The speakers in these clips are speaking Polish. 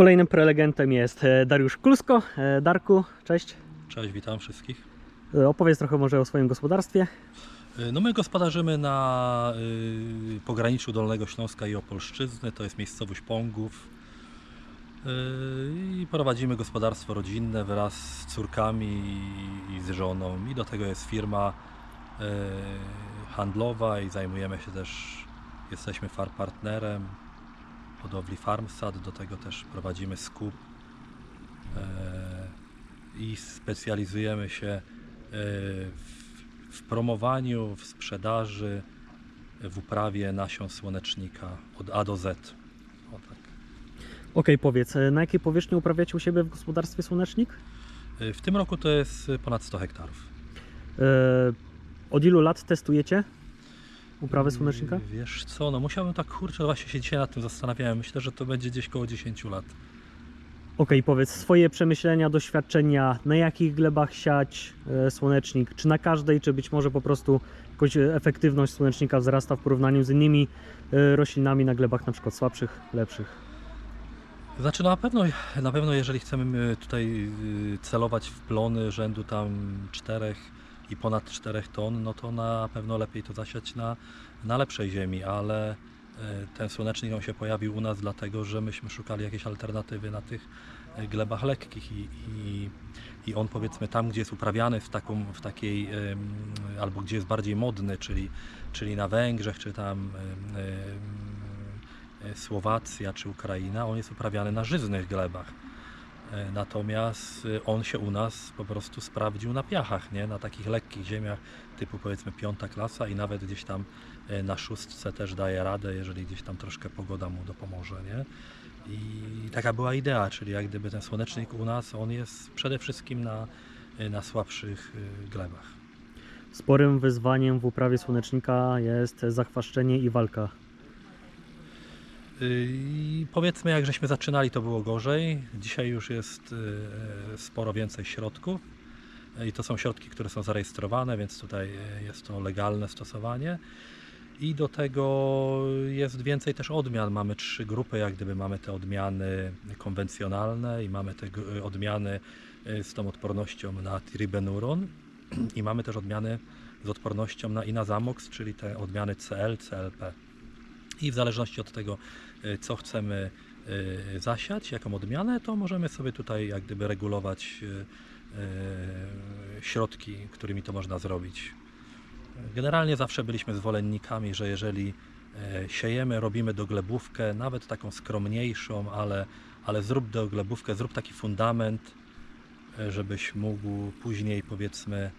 Kolejnym prelegentem jest e, Dariusz Kulsko. E, Darku, cześć. Cześć, witam wszystkich. E, Opowiedz trochę może o swoim gospodarstwie. No my gospodarzymy na y, pograniczu Dolnego Śląska i Opolszczyzny, to jest miejscowość Pągów. Y, I prowadzimy gospodarstwo rodzinne wraz z córkami i, i z żoną. I do tego jest firma y, handlowa i zajmujemy się też, jesteśmy far partnerem hodowli Farmsad, do tego też prowadzimy skup e, i specjalizujemy się e, w, promowaniu, w sprzedaży, w uprawie nasion słonecznika od A do Z. O tak. Okej, powiedz, e, na jakiej powierzchni uprawiacie u siebie w gospodarstwie Słonecznik? W tym roku to jest ponad 100 hektarów. Od ilu lat testujecie uprawę słonecznika? E, Wiesz co, no musiałbym tak kurczę, właśnie się dzisiaj nad tym zastanawiałem. Myślę, że to będzie gdzieś koło 10 lat. Okej, powiedz swoje przemyślenia, doświadczenia, na jakich glebach siać e, słonecznik, czy na każdej, czy być może po prostu jakoś e, efektywność słonecznika wzrasta w porównaniu z innymi e, roślinami na glebach na przykład słabszych, lepszych. Znaczy no na pewno, na pewno jeżeli chcemy tutaj y, celować w plony rzędu tam 4 i ponad 4 ton, no to na pewno lepiej to zasiać na, na lepszej ziemi, ale y, ten słonecznik on się pojawił u nas dlatego, że myśmy szukali jakiejś alternatywy na tych y, glebach lekkich i, i, i on powiedzmy tam, gdzie jest uprawiany w, taką, w takiej, albo gdzie jest bardziej modny, czyli, czyli na Węgrzech, czy tam e, Słowacja czy Ukraina, on jest uprawiany na żyznych glebach. E, Natomiast e, on się u nas po prostu sprawdził na piachach, nie? na takich lekkich ziemiach typu powiedzmy piąta klasa i nawet gdzieś tam e, na szóstce też daje radę, jeżeli gdzieś tam troszkę pogoda mu dopomoże. Nie? I taka była idea, czyli jak gdyby ten słonecznik u nas, on jest przede wszystkim na, e, na słabszych glebach. Sporym wyzwaniem w uprawie słonecznika jest zachwaszczenie i walka. I powiedzmy, jak żeśmy zaczynali, to było gorzej. Dzisiaj już jest e, sporo więcej środków. I to są środki, które są zarejestrowane, więc tutaj jest to legalne stosowanie. I do tego jest więcej też odmian. Mamy trzy grupy, jak gdyby mamy te odmiany konwencjonalne i mamy te odmiany z tą odpornością na tiribenuron i mamy też odmiany z odpornością na inazamox, czyli te odmiany CL, CLP. I w zależności od tego, y, co chcemy y, zasiać, jaką odmianę, to możemy sobie tutaj jak gdyby regulować y, y, środki, którymi to można zrobić. Generalnie zawsze byliśmy zwolennikami, że jeżeli siejemy, robimy doglebówkę, nawet taką skromniejszą, ale, ale zrób doglebówkę, zrób taki fundament, żebyś mógł później powiedzmy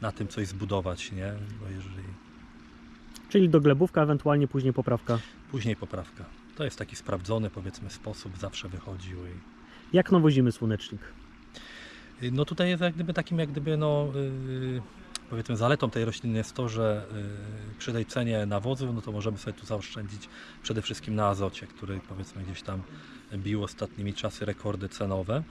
na tym coś zbudować, nie? Bo jeżeli Czyli doglebówka, ewentualnie później poprawka. Później poprawka. To jest taki sprawdzony, powiedzmy, sposób, zawsze wychodził. I... Jak nawozimy słonecznik? y, No tutaj jest jak gdyby takim, jak gdyby, no, yy, powiedzmy, zaletą tej rośliny jest to, że yy, przy tej cenie nawozu, no to możemy sobie tu zaoszczędzić przede wszystkim na azocie, który powiedzmy gdzieś tam bił ostatnimi czasy rekordy cenowe.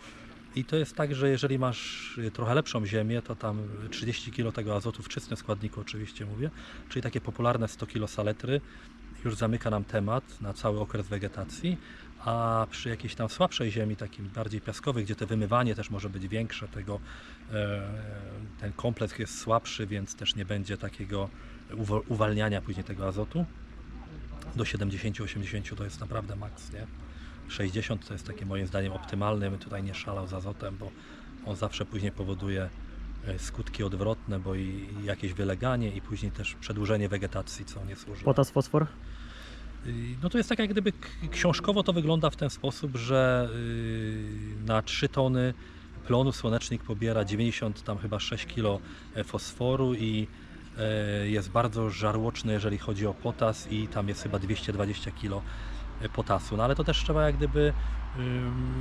I to jest tak, że jeżeli masz y, trochę lepszą ziemię, to tam 30 kg tego azotu w czystym składniku oczywiście mówię, czyli takie popularne 100 kg saletry już zamyka nam temat na cały okres wegetacji, a przy jakiejś tam słabszej ziemi, takim bardziej piaskowej, gdzie te wymywanie też może być większe, tego, e, ten kompleks jest słabszy, więc też nie będzie takiego uwalniania później tego azotu. Do 70-80 to jest naprawdę maks, nie? 60 to jest takie moim zdaniem optymalne, bym tutaj nie szalał z azotem, bo on zawsze później powoduje e, skutki odwrotne, bo i jakieś wyleganie i później też przedłużenie wegetacji, co nie służy. Potas, fosfor? Y, No to jest tak jak gdyby książkowo to wygląda w ten sposób, że y, na 3 tony plonu słonecznik pobiera 90 tam chyba 6 kg fosforu i e, jest bardzo żarłoczny, jeżeli chodzi o potas i tam jest chyba 220 kg potasu. No ale to też trzeba jak gdyby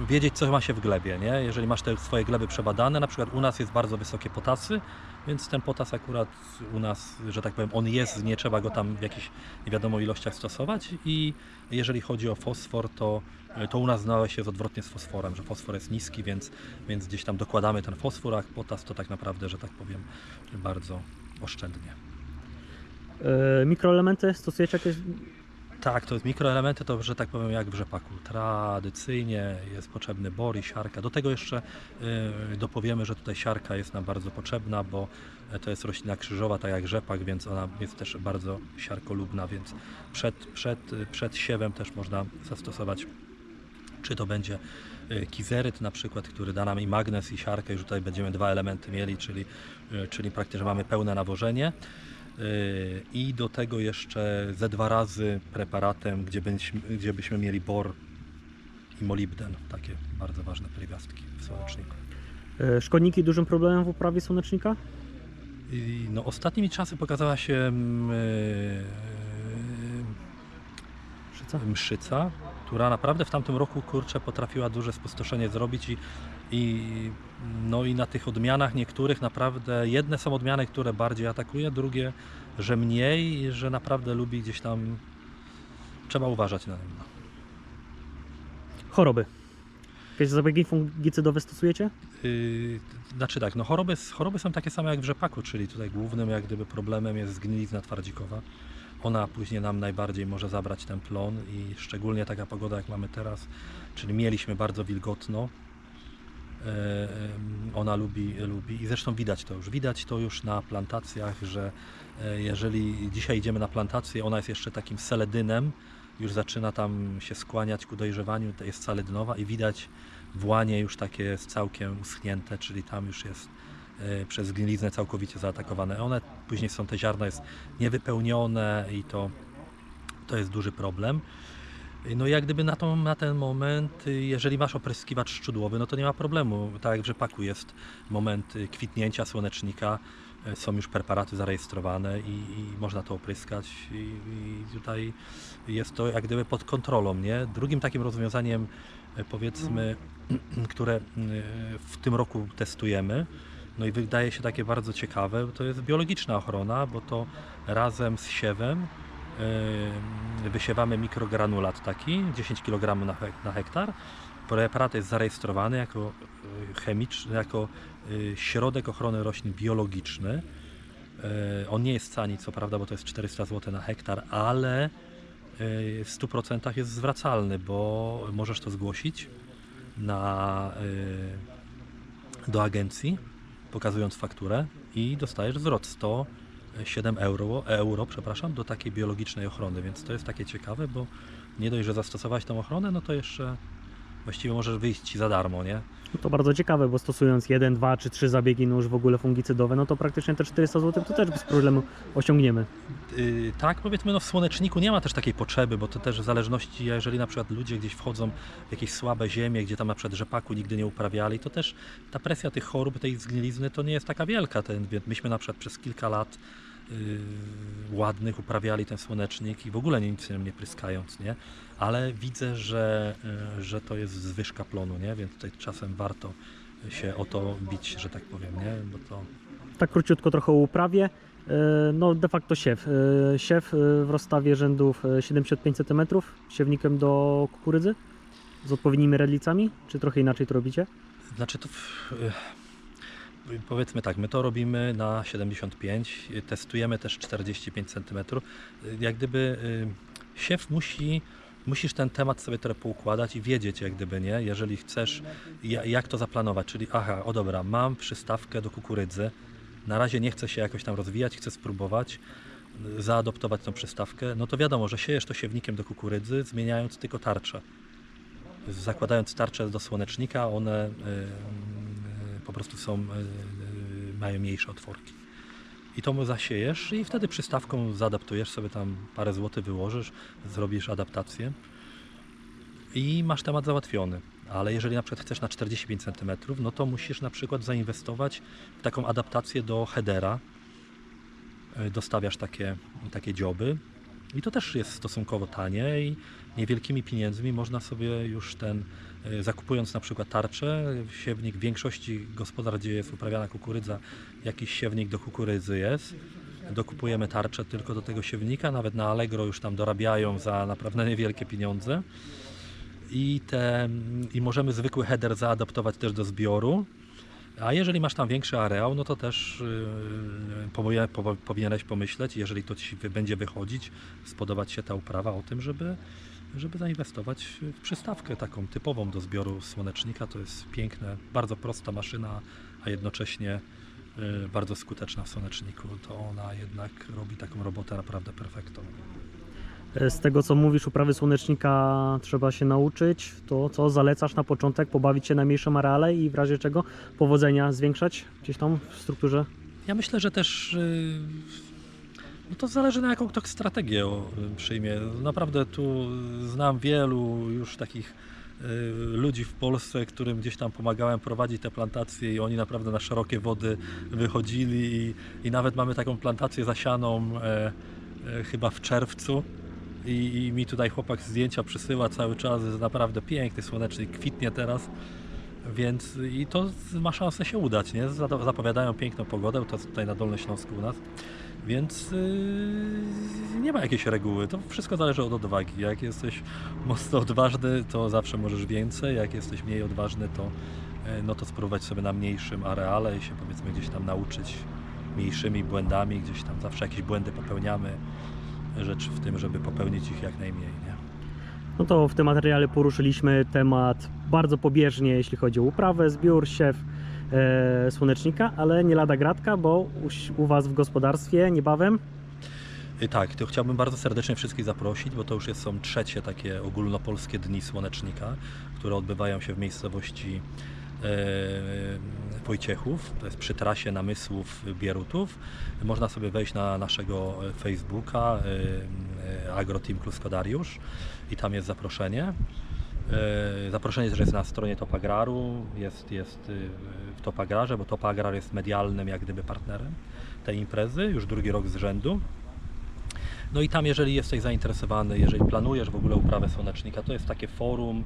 wiedzieć, co ma się w glebie, nie? Jeżeli masz te swoje gleby przebadane, na przykład u nas jest bardzo wysokie potasy, więc ten potas akurat u nas, że tak powiem, on jest, nie trzeba go tam w jakichś nie wiadomo ilościach stosować i jeżeli chodzi o fosfor, to, to u nas znałeś jest odwrotnie z fosforem, że fosfor jest niski, więc, więc gdzieś tam dokładamy ten fosfor, a potas to tak naprawdę, że tak powiem, bardzo oszczędnie. E, mikroelementy stosujecie jakieś? Tak, to jest mikroelementy, to że tak powiem jak w rzepaku. Tradycyjnie jest potrzebny bor i siarka. Do tego jeszcze y, dopowiemy, że tutaj siarka jest nam bardzo potrzebna, bo e, to jest roślina krzyżowa, tak jak rzepak, więc ona jest też bardzo siarkolubna, więc przed, przed, y, przed siewem też można zastosować czy to będzie y, kizeryt na przykład, który da nam i magnes i siarkę, już tutaj będziemy dwa elementy mieli, czyli, y, czyli praktycznie mamy pełne nawożenie. Y, I do tego jeszcze ze dwa razy preparatem, gdzie byśmy, gdzie byśmy mieli bor i molibden, takie bardzo ważne pierwiastki w słoneczniku. E, Szkodniki dużym problemem w uprawie słonecznika? I, no, ostatnimi czasy pokazała się mm, y, Szyca? mszyca, która naprawdę w tamtym roku kurczę potrafiła duże spustoszenie zrobić i, i, no i na tych odmianach niektórych naprawdę jedne są odmiany, które bardziej atakuje, drugie, że mniej i że naprawdę lubi gdzieś tam trzeba uważać na tym. no. Choroby. Jakieś zabiegi fungicydowe stosujecie? Yy, znaczy tak, no choroby, choroby są takie same jak w rzepaku, czyli tutaj głównym jak gdyby problemem jest zgnilizna twardzikowa. Ona później nam najbardziej może zabrać ten plon i szczególnie taka pogoda jak mamy teraz, czyli mieliśmy bardzo wilgotno. Ona lubi, lubi i zresztą widać to już. Widać to już na plantacjach, że e, jeżeli dzisiaj idziemy na plantację, ona jest jeszcze takim seledynem, już zaczyna tam się skłaniać ku dojrzewaniu, to jest saledynowa i widać włanie już takie jest całkiem uschnięte, czyli tam już jest e, przez gniliznę całkowicie zaatakowane. One później są te ziarno jest niewypełnione i to, to jest duży problem. No jak gdyby na, tą, na ten moment, y, jeżeli masz opryskiwacz szczudłowy, no to nie ma problemu. Tak jak w rzepaku jest moment y, kwitnięcia słonecznika, y, są już preparaty zarejestrowane i, i można to opryskać i, i tutaj jest to jak gdyby pod kontrolą, nie? Drugim takim rozwiązaniem powiedzmy, które w tym roku testujemy, no i wydaje się takie bardzo ciekawe, to jest biologiczna ochrona, bo to razem z siewem wysiewamy mikrogranulat taki, 10 kg na, hek- na hektar. Preparat jest zarejestrowany jako yy, chemiczny, jako yy, środek ochrony roślin biologiczny. Yy, On nie jest tani, co prawda, bo to jest 400 zł na hektar, ale w 100% jest zwracalny, bo możesz to zgłosić na, do agencji, pokazując fakturę i dostajesz zwrot 100 7 euro, euro przepraszam, do takiej biologicznej ochrony, więc to jest takie ciekawe, bo nie dość, że zastosować tą ochronę, no to jeszcze właściwie możesz wyjść ci za darmo, nie? No to bardzo ciekawe, bo stosując jeden, dwa czy trzy zabiegi no już w ogóle fungicydowe, no to praktycznie te 400 zł to też bez problemu osiągniemy. Yy, tak, powiedzmy, no w słoneczniku nie ma też takiej potrzeby, bo to też w zależności, jeżeli na przykład ludzie gdzieś wchodzą w jakieś słabe ziemie, gdzie tam na przykład rzepaku nigdy nie uprawiali, to też ta presja tych chorób, tej zgnilizny to nie jest taka wielka. Ten, myśmy na przykład przez kilka lat ładnych uprawiali ten słonecznik i w ogóle nic nim nie pryskając, nie? Ale widzę, że, yy, że to jest zwyżka plonu, nie? Więc tutaj czasem warto się o to bić, że tak powiem, nie? Bo to Tak króciutko trochę o uprawie. E, No de facto siew. Siew w rozstawie rzędów e, 75 cm, siewnikiem do kukurydzy z odpowiednimi redlicami, czy trochę inaczej to robicie? Znaczy to w, y, powiedzmy tak, my to robimy na 75, y, testujemy też 45 cm. Jak gdyby y, siew musi, musisz ten temat sobie trochę poukładać i wiedzieć jak gdyby, nie? Jeżeli chcesz, ja- jak to zaplanować, czyli aha, o dobra, mam przystawkę do kukurydzy, na razie nie chcę się jakoś tam rozwijać, chcę spróbować y, zaadoptować tą przystawkę, no to wiadomo, że siejesz to siewnikiem do kukurydzy, zmieniając tylko tarczę zakładając tarczę do słonecznika, one y, prostu są, y, y, mają mniejsze otworki. I to zasiejesz i wtedy przystawką zaadaptujesz sobie tam parę złotych wyłożysz, zrobisz adaptację i masz temat załatwiony. Ale jeżeli na przykład chcesz na 45 cm, no to musisz na przykład zainwestować w taką adaptację do headera. Y, Dostawiasz takie, takie dzioby i to też jest stosunkowo tanie i niewielkimi pieniędzmi można sobie już ten, zakupując na przykład tarczę, siewnik w większości gospodarstw, gdzie jest uprawiana kukurydza, jakiś siewnik do kukurydzy jest. Dokupujemy tarczę tylko do tego siewnika, nawet na Allegro już tam dorabiają za naprawdę niewielkie pieniądze. I, te, I możemy zwykły header zaadaptować też do zbioru. A jeżeli masz tam większy areał, no to też yy, powinieneś pomyśleć, jeżeli to ci będzie wychodzić, spodobać się ta uprawa o tym, żeby, żeby zainwestować w przystawkę taką typową do zbioru słonecznika. To jest piękne, bardzo prosta maszyna, a jednocześnie yy, bardzo skuteczna w słoneczniku. To ona jednak robi taką robotę naprawdę perfektową. E, Z tego co mówisz, uprawy słonecznika trzeba się nauczyć. To co zalecasz na początek? Pobawić się na mniejszym areale i w razie czego powodzenia zwiększać gdzieś tam w strukturze? Ja myślę, że też y, no to zależy na jaką kto strategię o, y, przyjmie. Naprawdę tu znam wielu już takich y, ludzi w Polsce, którym gdzieś tam pomagałem prowadzić te plantacje i oni naprawdę na szerokie wody wychodzili i, i nawet mamy taką plantację zasianą e, e, chyba w czerwcu. I, I mi tutaj chłopak zdjęcia przysyła cały czas, jest naprawdę piękny, słoneczny, kwitnie teraz. Więc i to ma szansę się udać, nie? Zapowiadają piękną pogodę, to tutaj na Dolnym Śląsku u nas. Więc yy, nie ma jakiejś reguły. To wszystko zależy od odwagi. Jak jesteś mocno odważny, to zawsze możesz więcej. Jak jesteś mniej odważny, to, yy, no to spróbować sobie na mniejszym areale i się powiedzmy gdzieś tam nauczyć mniejszymi błędami. Gdzieś tam zawsze jakieś błędy popełniamy. Rzecz w tym, żeby popełnić ich jak najmniej, nie? No to w tym materiale poruszyliśmy temat bardzo pobieżnie, jeśli chodzi o uprawę, zbiór, siew słonecznika, ale nie lada gratka, bo u, u Was w gospodarstwie niebawem Y, Tak, to chciałbym bardzo serdecznie wszystkich zaprosić, bo to już jest, są trzecie takie ogólnopolskie dni słonecznika, które odbywają się w miejscowości e, Wojciechów, to jest przy trasie namysłów Bierutów. Można sobie wejść na naszego e, Facebooka e, e, AgroTeam Kluskodariusz i tam jest zaproszenie. E, Zaproszenie jest na stronie Topagraru, jest, jest y, w Topagrarze, bo Topagrar jest medialnym jak gdyby partnerem tej imprezy już drugi rok z rzędu. No i tam, jeżeli jesteś zainteresowany, jeżeli planujesz w ogóle uprawę słonecznika, to jest takie forum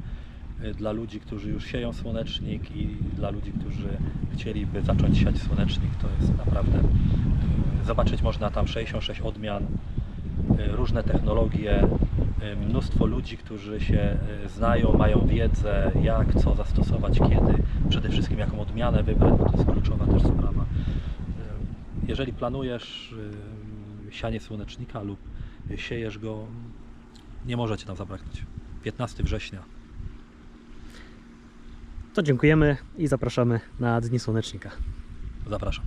y, dla ludzi, którzy już sieją słonecznik i dla ludzi, którzy chcieliby zacząć siać słonecznik. To jest naprawdę, y, zobaczyć można tam 66 odmian, różne technologie, mnóstwo ludzi, którzy się y, znają, mają wiedzę, jak, co zastosować, kiedy, przede wszystkim jaką odmianę wybrać, bo to jest kluczowa też sprawa. Y, Jeżeli planujesz sianie słonecznika lub siejesz go, nie może Cię tam zabraknąć. 15 września. to dziękujemy i zapraszamy na Dni Słonecznika. Zapraszam.